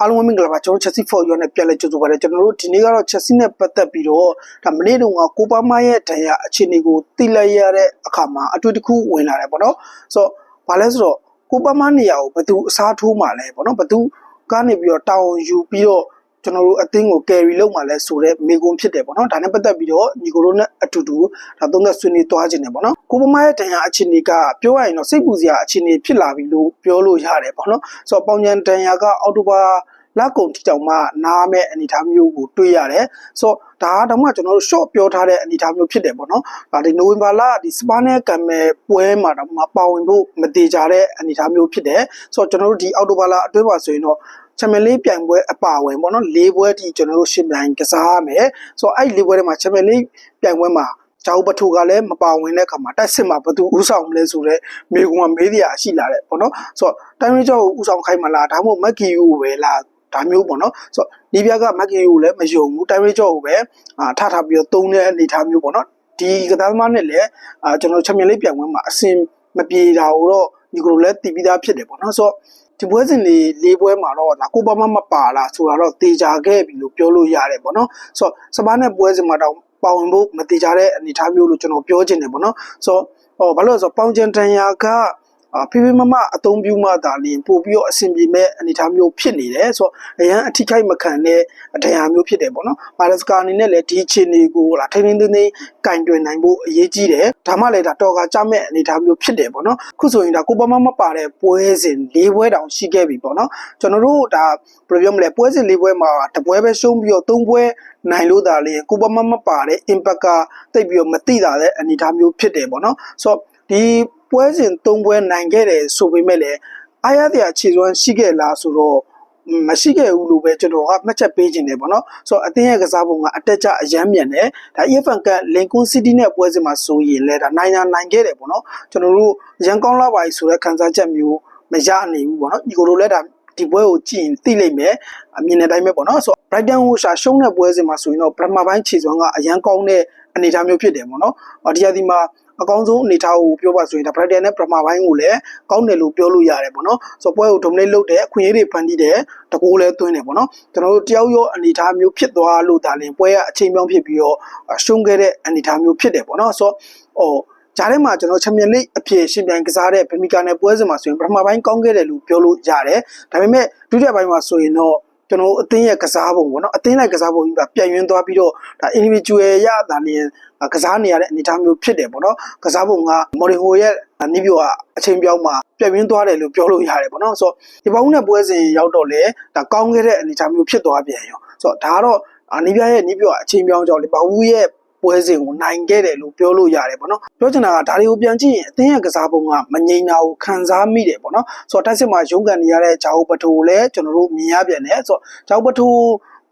အားလုံးပဲမင်္ဂလာပါကျွန်တော် Chelsea for you နဲ့ပြန်လဲကြိုဆိုပါရစေကျွန်တော်တို့ဒီနေ့ကတော့ Chelsea နဲ့ပတ်သက်ပြီးတော့ဒါမနေ့တုန်းကကိုပါမာရဲ့ဒဏ်ရာအခြေအနေကိုသိလိုက်ရတဲ့အခါမှာအတွေ့တစ်ခုဝင်လာတယ်ပေါ့နော်ဆိုတော့ဘာလဲဆိုတော့ကိုပါမာနေရာကိုဘယ်သူအစားထိုးမှလဲပေါ့နော်ဘယ်သူကနေပြီးတော့တောင်းယူပြီးတော့ ကျွန်တော်တို့အသင်းကို carry လုပ်မှလဲဆိုတော့မိကွန်းဖြစ်တယ်ပေါ့နော်ဒါနဲ့ပတ်သက်ပြီးတော့ညီကိုတို့နဲ့အတူတူဒါသုံးသက်ဆွေးနွေးသွားခြင်းတယ်ပေါ့နော်ကိုပမာရဲ့တန်ရာအခြေအနေကပြောရရင်တော့စိတ်ပူစရာအခြေအနေဖြစ်လာပြီလို့ပြောလို့ရတယ်ပေါ့နော်ဆိုတော့ပေါင်ညံတန်ရာကအောက်တိုဘာလက်ကုံတိတောင်မှနားမဲ့အနေအထားမျိုးကိုတွေ့ရတယ်ဆိုတော့ဒါကတော့မှကျွန်တော်တို့ short ပြောထားတဲ့အနေအထားမျိုးဖြစ်တယ်ပေါ့နော်ဒါဒီနိုဝင်ဘာလဒီစပါနဲ့ကံမဲ့ပွဲမှာတော့မှပါဝင်ဖို့မတေကြတဲ့အနေအထားမျိုးဖြစ်တယ်ဆိုတော့ကျွန်တော်တို့ဒီအောက်တိုဘာလအတွင်းမှာဆိုရင်တော့ ချန်ပီယံလိပြိုင်ပွဲအပါဝင်ပေါ့နော်၄ပွဲတိကျွန်တော်တို့ရှင်ပြိုင်ကစားရမယ်ဆိုတော့အဲ့၄ပွဲထဲမှာချန်ပီယံလိပြိုင်ပွဲမှာဂျာဝပထူကလည်းမပါဝင်တဲ့အခါမှာတိုက်စစ်မှာဘယ်သူဥဆောင်မလဲဆိုတော့မေကွန်ကမေးတရားရှိလာတယ်ပေါ့နော်ဆိုတော့တိုင်းရင်းကျော်ကိုဥဆောင်ခိုင်းမလားဒါမှမဟုတ်မက်ကီယူပဲလားဒါမျိုးပေါ့နော်ဆိုတော့ဒီပြကမက်ကီယူကိုလည်းမယုံဘူးတိုင်းရင်းကျော်ကိုပဲအာထထပြီးတော့တုံးတဲ့အနေအထားမျိုးပေါ့နော်ဒီကစားသမားနဲ့လည်းအာကျွန်တော်ချန်ပီယံလိပြိုင်ပွဲမှာအဆင်မပြေတာကိုတော့ဒီကလိုလည်းတည်ပြီးသားဖြစ်တယ်ပေါ့နော်ဆိုတော့ ဒီပွဲစဉ်လေးလေးပွဲမှာတော့ဒါကိုပါမမပါလာဆိုတာတော့တေချာခဲ့ပြီလို့ပြောလို့ရတယ်ပေါ့နော်ဆိုတော့စပါးနဲ့ပွဲစဉ်မှာတော့ပါဝင်ဖို့မတေချာတဲ့အနေအထားမျိုးလို့ကျွန်တော်ပြောချင်တယ်ပေါ့နော်ဆိုတော့ဟောဘာလို့လဲဆိုတော့ပေါင်ချန်တန်ယာကအာ ဖေဖေမမအသုံးပြုမှသာလျှင်ပို့ပြီးတော့အဆင်ပြေမဲ့အနေအထားမျိုးဖြစ်နေတယ်ဆိုတော့အရန်အထိခိုက်မခံတဲ့အထရာမျိုးဖြစ်တယ်ပေါ့နော်ဘာလက်စကာအနေနဲ့လည်းဒီအခြေအနေကိုလာထိန်းထိန်းသိမ်းသိမ်းကင်တွင်နိုင်ဖို့အရေးကြီးတယ်ဒါမှလည်းဒါတော်ကကြမဲ့အနေအထားမျိုးဖြစ်တယ်ပေါ့နော်ခုဆိုရင်ဒါကိုပမမပါတဲ့ပွဲစဉ်၄ပွဲတောင်ရှိခဲ့ပြီပေါ့နော်ကျွန်တော်တို့ဒါဘယ်လိုပြောမလဲပွဲစဉ်၄ပွဲမှာတပွဲပဲရှုံးပြီးတော့၃ပွဲနိုင်လို့ဒါလေကိုပမမပါတဲ့ impact ကတိတ်ပြီးတော့မတိတာတဲ့အနေအထားမျိုးဖြစ်တယ်ပေါ့နော်ဆိုတော့ဒီပွဲစဉ်၃ပွဲနိုင်ခဲ့တယ်ဆိုပေမဲ့လည်းအားရတဲ့အခြေစွမ်းရှိခဲ့လားဆိုတော့မရှိခဲ့ဘူးလို့ပဲကျွန်တော်ကမှတ်ချက်ပေးခြင်းတယ်ပေါ့နော်ဆိုတော့အသင်းရဲ့ကစားပုံကအတက်ကြအယမ်းမြန်တယ်ဒါ EFN ကလင်ကွန်စီးတီးနဲ့ပွဲစဉ်မှာဆိုရင်လည်းဒါနိုင်နိုင်နိုင်ခဲ့တယ်ပေါ့နော်ကျွန်တော်တို့ရန်ကောင်းလာပါပြီဆိုတဲ့ခံစားချက်မျိုးမရနိုင်ဘူးပေါ့နော်ဒီကိုလိုလည်းဒါဒီပွဲကိုကြည့်ရင်သိလိမ့်မယ်အမြင်တဲ့အတိုင်းပဲပေါ့နော်ဆိုတော့ Brighton ဟိုရှာရှုံးတဲ့ပွဲစဉ်မှာဆိုရင်တော့ပထမပိုင်းခြေစွမ်းကအရန်ကောင်းတဲ့အနေအထားမျိုးဖြစ်တယ်ပေါ့နော်ဒီရဒီမှာ အကောင်းဆုံးအနေထားကိုပြောပါဆိုရင်ဒါ Brighton နဲ့ Prema ဘိုင်းကိုလည်းကောင်းတယ်လို့ပြောလို့ရတယ်ပေါ့နော်ဆိုတော့ပွဲကို dominate လုပ်တယ်အခွင့်အရေးတွေဖန်တီးတယ်တကူလည်းသွင်းတယ်ပေါ့နော်ကျွန်တော်တို့တယောက်ရောအနေထားမျိုးဖြစ်သွားလို့ဒါလည်းပွဲကအချိန်ပြောင်းဖြစ်ပြီးတော့ရှုံးခဲ့တဲ့အနေထားမျိုးဖြစ်တယ်ပေါ့နော်ဆိုတော့ဟိုဂျားထဲမှာကျွန်တော်ချန်ပီယံလိအဖြစ်ရှင်ပြိုင်ကစားတဲ့ဗမီကာနယ်ပွဲစဉ်မှာဆိုရင်ပထမပိုင်းကောင်းခဲ့တယ်လို့ပြောလို့ရတယ်ဒါပေမဲ့ဒုတိယပိုင်းမှာဆိုရင်တော့ ကျွန်တော်အသင်းရဲ့ကစားပုံပေါ့နော်အသင်းလိုက်ကစားပုံကြီးကပြန်ရင်းသွားပြီးတော့ဒါ individual ရတာနေကစားနေရတဲ့အနေအထားမျိုးဖြစ်တယ်ပေါ့နော်ကစားပုံကမော်ရီဟိုရဲ့နိပြောကအချိန်ပြောင်းမှာပြန်ရင်းသွားတယ်လို့ပြောလို့ရတယ်ပေါ့နော်ဆိုတော့ဒီပေါင်းနဲ့ပွဲစဉ်ရောက်တော့လေဒါကောင်းခဲ့တဲ့အနေအထားမျိုးဖြစ်သွားပြန်ရောဆိုတော့ဒါကတော့နိပြရဲ့နိပြောကအချိန်ပြောင်းကြောင့်လေဘာဝူရဲ့ ပွဲစဉ်ကိုနိုင်ခဲ့တယ်လို့ပြောလို့ရတယ်ပေါ့နော်ပြောချင်တာကဒါတွေကိုပြန်ကြည့်ရင်အသင်းရဲ့ကစားပုံကမငြိမ်တာကိုခံစားမိတယ်ပေါ့နော်ဆိုတော့တိုက်စစ်မှာရုန်းကန်နေရတဲ့ဂျာအိုပထိုကိုလည်းကျွန်တော်တို့မြင်ရပြန်တယ်ဆိုတော့ဂျာအိုပထို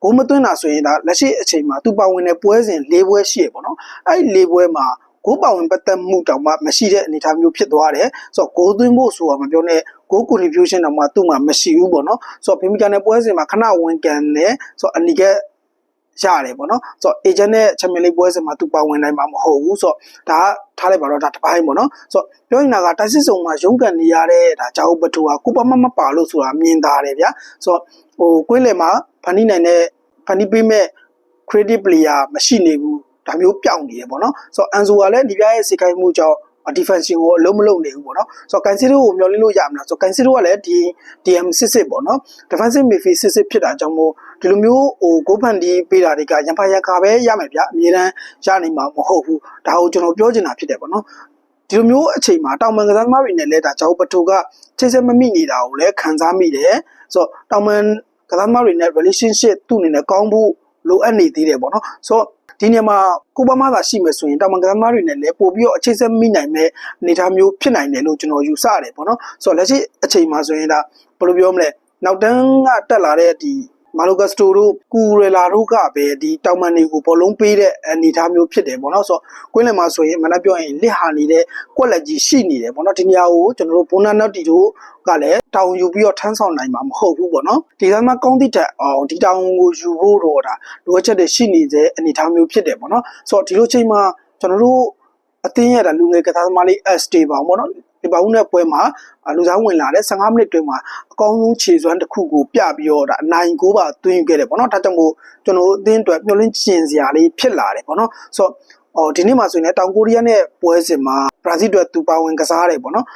ဂိုးမသွင်းတာဆိုရင်ဒါလက်ရှိအချိန်မှာသူပါဝင်တဲ့ပွဲစဉ်၄ပွဲရှိရပေါ့နော်အဲ့ဒီ၄ပွဲမှာဂိုးပါဝင်ပတ်သက်မှုတောင်မှမရှိတဲ့အနေအထားမျိုးဖြစ်သွားတယ်ဆိုတော့ဂိုးသွင်းဖို့ဆိုတာမပြောနဲ့ဂိုး contribution တောင်မှသူ့မှာမရှိဘူးပေါ့နော်ဆိုတော့ဖီမီကန်တဲ့ပွဲစဉ်မှာခဏဝင်ကန်တယ်ဆိုတော့အနီက ရတယ်ပေါ့နော်ဆိုတော့ agent နဲ့ champion league ပွဲစဉ်မှာသူပါဝင်နိုင်မှာမဟုတ်ဘူးဆိုတော့ဒါကထားလိုက်ပါတော့ဒါတစ်ပိုင်းပေါ့နော်ဆိုတော့ပြောရင်ကတိုက်စစ်စုံမှာရုန်းကန်နေရတဲ့ဒါဂျာအိုပတူကကိုပမမပါလို့ဆိုတာမြင်တာတယ်ဗျာဆိုတော့ဟိုကွင်းလယ်မှာဖန်နီနိုင်တဲ့ဖန်နီပေးမဲ့ credit player မရှိနေဘူးဒါမျိုးပြောင်းနေရပေါ့နော်ဆိုတော့အန်ဇိုကလည်းဒီပြရဲ့စေခိုင်းမှုကြောင့် defensive ကိုအလုံးမလုံးနေဘူးပေါ့နော်ဆိုတော့ကန်စီရိုကိုမျောလင်းလို့ရမလားဆိုတော့ကန်စီရိုကလည်းဒီ DM စစ်စစ်ပေါ့နော် defensive midfield စစ်စစ်ဖြစ်တာကြောင့်မို့ ဒီလိုမျိုးဟိုဂိုးဖန်ဒီပေးတာတွေကရံဖာရခါပဲရမယ်ဗျအမြဲတမ်းရနိုင်မှာမဟုတ်ဘူးဒါကိုကျွန်တော်ပြောချင်တာဖြစ်တယ်ပေါ့နော်ဒီလိုမျိုးအချိန်မှာတောင်ပန်ကစားသမားတွေနဲ့လည်းဒါကြောက်ပတိုကချိတ်ဆက်မမိနေတာကိုလည်းခံစားမိတယ်ဆိုတော့တောင်ပန်ကစားသမားတွေနဲ့ relationship သူ့အနေနဲ့ကောင်းဖို့လိုအပ်နေသေးတယ်ပေါ့နော်ဆိုတော့ဒီနေရာမှာကိုပမာသာရှိမယ်ဆိုရင်တာမန်ကသမားတွေနဲ့လည်းပို့ပြီးတော့အခြေဆက်မိနိုင်မဲ့အနေအထားမျိုးဖြစ်နိုင်တယ်လို့ကျွန်တော်ယူဆရတယ်ပေါ့နော်ဆိုတော့လက်ရှိအချိန်မှာဆိုရင်ဒါဘယ်လိုပြောမလဲနောက်တန်းကတက်လာတဲ့ဒီ မာလိုဂတ်စတိုတို့ကူရလာတို့ကပဲဒီတောင်မန်တွေကိုဘောလုံးပေးတဲ့အနေအထားမျိုးဖြစ်တယ်ပေါ့နော်ဆိုတော့ကွင်းလယ်မှာဆိုရင်မနက်ပြောရင်လစ်ဟာနေတဲ့ကွက်လက်ကြီးရှိနေတယ်ပေါ့နော်ဒီနေရာကိုကျွန်တော်တို့ဘွန်နာနော့တီတို့ကလည်းတောင်ယူပြီးတော့ထမ်းဆောင်နိုင်မှာမဟုတ်ဘူးပေါ့နော်ဒီကမှာကောင်းသည့်တက်အောင်ဒီတောင်ကိုယူဖို့တော့ဒါလိုအပ်ချက်တွေရှိနေတဲ့အနေအထားမျိုးဖြစ်တယ်ပေါ့နော်ဆိုတော့ဒီလိုချိန်မှာကျွန်တော်တို့အသင်းရတာလူငယ်ကစားသမားလေး S တေပါပေါ့နော် ဒီပါဦးနဲ့ပွဲမှာအာလူစားဝင်လာတဲ့15မိနစ်တွင်းမှာအကောင်းဆုံးခြေစွမ်းတစ်ခုကိုပြပြီးတော့ဒါအနိုင်ကိုပါသွင်းယူခဲ့တယ်ပေါ့နော်ဒါကြောင့်မို့ကျွန်တော်တို့အသင်းအတွက်မျှော်လင့်ကျင်စရာလေးဖြစ်လာတယ်ပေါ့နော်ဆိုတော့အော်ဒီနေ့မှာဆိုရင်လည်းတောင်ကိုရီးယားနဲ့ပွဲစဉ်မှာဘရာဇီးအတွက်သူပါဝင်ကစားတယ်ပေါ့နော်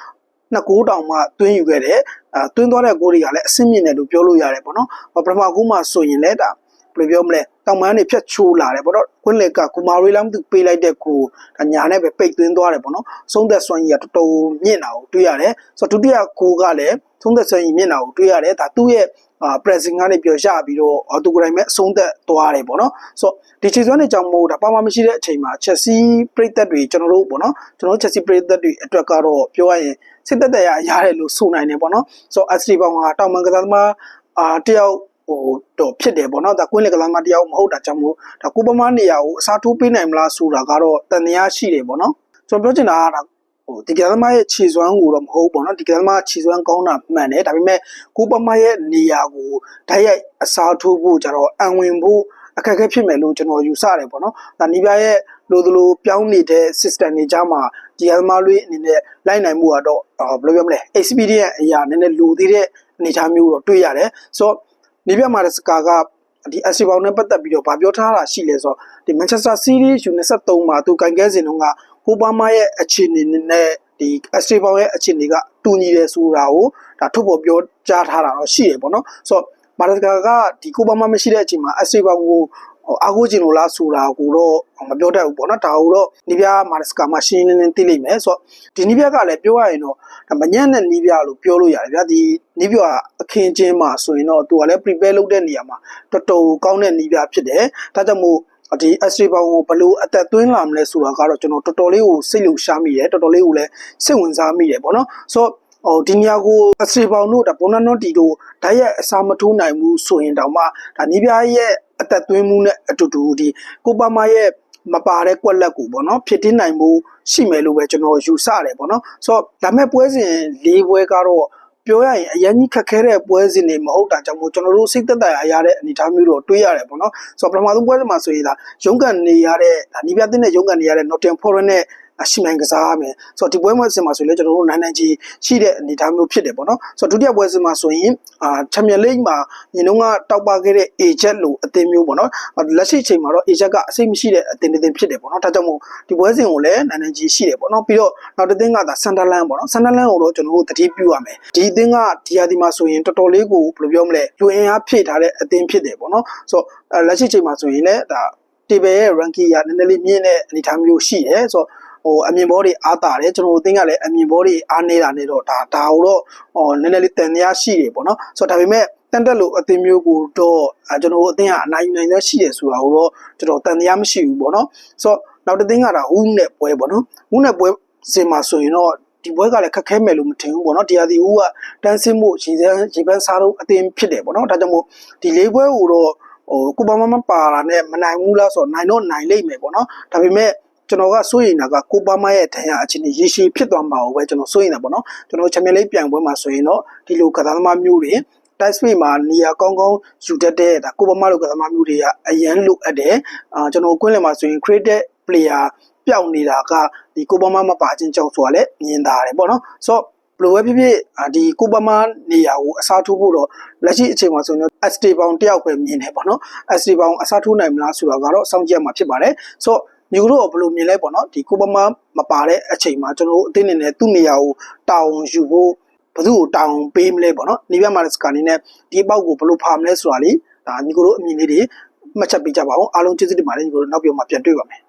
နှစ်ကိုးတောင်မှသွင်းယူခဲ့တယ်အဲသွင်းသွားတဲ့ကိုရီးယားလည်းအဆင့်မြင့်တယ်လို့ပြောလို့ရတယ်ပေါ့နော်ဟောပထမကူးမှာဆိုရင်လည်းဒါ ဘယ်လိုပြောမလဲတောင်မန်းတွေဖြတ်ချိုးလာတယ်ပေါ့နော်ကွင်းလက်ကကူမာရီလာမသူပေးလိုက်တဲ့ကိုဒါညာနဲ့ပဲပိတ်သွင်းသွားတယ်ပေါ့နော်ဆုံးသက်စွမ်းကြီးကတော်တော်မြင့်တာကိုတွေ့ရတယ်ဆိုတော့ဒုတိယကိုကလည်းဆုံးသက်စွမ်းကြီးမြင့်တာကိုတွေ့ရတယ်ဒါသူ့ရဲ့အာ pressing ကနေပြောရပြီးတော့အော်သူကိုယ်တိုင်ပဲအဆုံးသက်သွားတယ်ပေါ့နော်ဆိုတော့ဒီခြေစွမ်းတွေကြောင့်မို့ဒါပါမမရှိတဲ့အချိန်မှာ Chelsea ပြည်သက်တွေကျွန်တော်တို့ပေါ့နော်ကျွန်တော်တို့ Chelsea ပြည်သက်တွေအတွက်ကတော့ပြောရရင်စစ်သက်သက်ရရတယ်လို့ဆိုနိုင်တယ်ပေါ့နော်ဆိုတော့ Ashley ဘောင်ကတောင်မန်ကစားသမားအာတယောက် ဟိုတော့ဖြစ်တယ်ပေါ့နော်ဒါကွင်းလေကစားသမားတယောက်မဟုတ်တာကြောင့်မို့ဒါကိုပမားနေရာကိုအစားထိုးပေးနိုင်မလားဆိုတာကတော့တန်တရားရှိတယ်ပေါ့နော်ကျွန်တော်ပြောချင်တာကဒါဟိုဒီကစားသမားရဲ့ခြေစွမ်းကိုတော့မဟုတ်ပေါ့နော်ဒီကစားသမားခြေစွမ်းကောင်းတာမှန်တယ်ဒါပေမဲ့ကိုပမားရဲ့နေရာကိုဓာတ်ရိုက်အစားထိုးဖို့ကြတော့အံဝင်ဖို့အခက်အခဲဖြစ်မယ်လို့ကျွန်တော်ယူဆတယ်ပေါ့နော်ဒါနီးပြရဲ့လိုသလိုပြောင်းနေတဲ့ system တွေကြားမှာဒီကစားသမားလေးအနေနဲ့လိုက်နိုင်မှုကတော့ဘယ်လိုပြောမလဲ experience အရာနည်းနည်းလိုသေးတဲ့အနေအထားမျိုးတော့တွေ့ရတယ်ဆိုတော့ နီးပြမှာတဲ့စကားကဒီအစီဘောင်နဲ့ပတ်သက်ပြီးတော့ဗာပြောထားတာရှိလဲဆိုတော့ဒီ Manchester City U23 မှာသူကန်ကဲစဉ်တုန်းကကိုပါမာရဲ့အခြေအနေနဲ့ဒီအစီဘောင်ရဲ့အခြေအနေကတူညီတယ်ဆိုတာကိုဒါထုတ်ဖော်ပြောကြားထားတာတော့ရှိတယ်ပေါ့နော်ဆိုတော့မာဒစကာကဒီကိုပါမာမရှိတဲ့အချိန်မှာအစီဘောင်ကို အာကိုကျင်လို့လားဆိုတာကိုတော့မပြောတတ်ဘူးပေါ့နော်ဒါကိုတော့နီးပြမာဒစကာမှာရှင်းလင်းလင်းသိလိမ့်မယ်ဆိုတော့ဒီနီးပြကလည်းပြောရရင်တော့ဒါမညံ့တဲ့နီးပြလို့ပြောလို့ရတယ်ဗျာဒီနီးပြအခင်းချင်းမှာဆိုရင်တော့သူကလည်း prepare လုပ်တဲ့နေရာမှာတော်တော်ကောင်းတဲ့နီးပြဖြစ်တယ်ဒါကြောင့်မို့ဒီ S3 ဘောင်ကိုဘလို့အသက်သွင်းလာမလဲဆိုတာကတော့ကျွန်တော်တော်တော်လေးကိုစိတ်လှုပ်ရှားမိတယ်တော်တော်လေးကိုလည်းစိတ်ဝင်စားမိတယ်ပေါ့နော်ဆိုတော့ ဟိုဒီနေရာကိုအစီပေါင်တို့ဒါဘွန်နနော့တီတို့ဓာတ်ရက်အစာမထိုးနိုင်ဘူးဆိုရင်တောင်မှဒါနီးပြားရဲ့အသက်သွင်းမှုနဲ့အတူတူဒီကိုပါမာရဲ့မပါတဲ့ကွက်လက်ကိုပေါ့နော်ဖြစ်တင်းနိုင်မှုရှိမယ်လို့ပဲကျွန်တော်ယူဆတယ်ပေါ့နော်ဆိုတော့ဒါမဲ့ပွဲစဉ်၄ပွဲကတော့ပြောရရင်အရင်ကြီးခက်ခဲတဲ့ပွဲစဉ်တွေမဟုတ်တာကြောင့်မို့ကျွန်တော်တို့စိတ်သက်သာရတဲ့အနေအထားမျိုးတော့တွေးရတယ်ပေါ့နော်ဆိုတော့ပထမဆုံးပွဲစဉ်မှာဆိုရင်ဒါရုံးကန်နေရတဲ့ဒါနီးပြတဲ့နဲ့ရုံးကန်နေရတဲ့ Nottingham Forest နဲ့ အရှိနိုင်ကစားရမယ်ဆိုတော့ဒီပွဲမှာစင်မှာဆိုရင်လည်းကျွန်တော်တို့နိုင်နိုင်ကြီးရှိတဲ့အနေအထားမျိုးဖြစ်တယ်ပေါ့နော်ဆိုတော့ဒုတိယပွဲစင်မှာဆိုရင်အာချန်ပီယံလိဂ်မှာညီတော့ကတောက်ပခဲ့တဲ့ agent လို့အသင်းမျိုးပေါ့နော်လက်ရှိချိန်မှာတော့ agent ကအစိတ်မရှိတဲ့အသင်းတစ်သင်းဖြစ်တယ်ပေါ့နော်ဒါကြောင့်မို့ဒီပွဲစဉ်ကိုလည်းနိုင်နိုင်ကြီးရှိတယ်ပေါ့နော်ပြီးတော့နောက်တစ်သင်းကဒါဆန်ဒါလန်ပေါ့နော်ဆန်ဒါလန်ကိုတော့ကျွန်တော်တို့တတိပြုရမယ်ဒီအသင်းကဒီဟာဒီမှာဆိုရင်တော်တော်လေးကိုဘယ်လိုပြောမလဲလူအင်အားဖြည့်ထားတဲ့အသင်းဖြစ်တယ်ပေါ့နော်ဆိုတော့လက်ရှိချိန်မှာဆိုရင်လည်းဒါ table ရဲ့ ranking ကနည်းနည်းလေးမြင့်တဲ့အနေအထားမျိုးရှိတယ်ဆိုတော့ ဟိုအမြင်ဘောတွေအားတာတယ်ကျွန်တော်တို့အသိကလည်းအမြင်ဘောတွေအားနေတာနေတော့ဒါဒါကိုတော့ဟိုနည်းနည်းလေးတန်တရားရှိတယ်ပေါ့နော်ဆိုတော့ဒါပေမဲ့တန်တက်လို့အသင်းမျိုးကိုတော့ကျွန်တော်တို့အသင်းကအနိုင်ယူနိုင်တဲ့ရှိတယ်ဆိုတာကိုတော့ကျွန်တော်တန်တရားမရှိဘူးပေါ့နော်ဆိုတော့နောက်တစ်သင်းကဒါဟူးနဲ့ပွဲပေါ့နော်ဟူးနဲ့ပွဲစင်မှာဆိုရင်တော့ဒီပွဲကလည်းခက်ခဲမယ်လို့မထင်ဘူးပေါ့နော်တရားဒီဦးကတန်းစင်းမှုရေစမ်းရေပန်းစားတော့အသင်းဖြစ်တယ်ပေါ့နော်ဒါကြောင့်မို့ဒီလေးပွဲကိုတော့ဟိုကိုပါမမပါလာနဲ့မနိုင်ဘူးလားဆိုတော့နိုင်တော့နိုင်လိမ့်မယ်ပေါ့နော်ဒါပေမဲ့ ကျွန်တော်ကစိုးရိမ်တာကကိုပါမရဲ့ထံရအခြေအနေရေရှည်ဖြစ်သွားမှာကိုပဲကျွန်တော်စိုးရိမ်တာပေါ့နော်ကျွန်တော်ချန်ပီယံလိပြိုင်ပွဲမှာဆိုရင်တော့ဒီလိုကစားသမားမျိုးတွေ type space မှာနေရာကောင်းကောင်းယူတတ်တဲ့ဒါကိုပမာလိုကစားသမားမျိုးတွေကအရန်လိုအပ်တယ်အာကျွန်တော်ကွင်းလယ်မှာဆိုရင် created player ပျောက်နေတာကဒီကိုပမာမပါချင်းကြောင့်ဆိုတာလည်းမြင်တာတယ်ပေါ့နော်ဆိုတော့ဘယ်လိုပဲဖြစ်ဖြစ်ဒီကိုပမာနေရာကိုအစားထိုးဖို့တော့လက်ရှိအချိန်မှာဆိုရင် ST ပေါင်တယောက်ပဲမြင်တယ်ပေါ့နော် ST ပေါင်အစားထိုးနိုင်မလားဆိုတာကတော့စောင့်ကြည့်ရမှာဖြစ်ပါတယ်ဆိုတော့ ညီတို့ကဘယ်လိုမြင်လဲပေါ့နော်ဒီကိုပမာမပါတဲ့အချိန်မှာကျွန်တော်တို့အသိနေနဲ့သူ့နေရာကိုတာဝန်ယူဖို့ဘသူ့ကိုတောင်းပေးမလဲပေါ့နော်နေပြမှာစကာနေနဲ့ဒီပေါက်ကိုဘယ်လိုဖာမလဲဆိုတာလေဒါညီကိုတို့အမြင်လေးတွေမှတ်ချက်ပေးကြပါအောင်အားလုံးကျေးဇူးတင်ပါတယ်ညီကိုတို့နောက်ပြောမှပြန်တွေ့ပါမယ်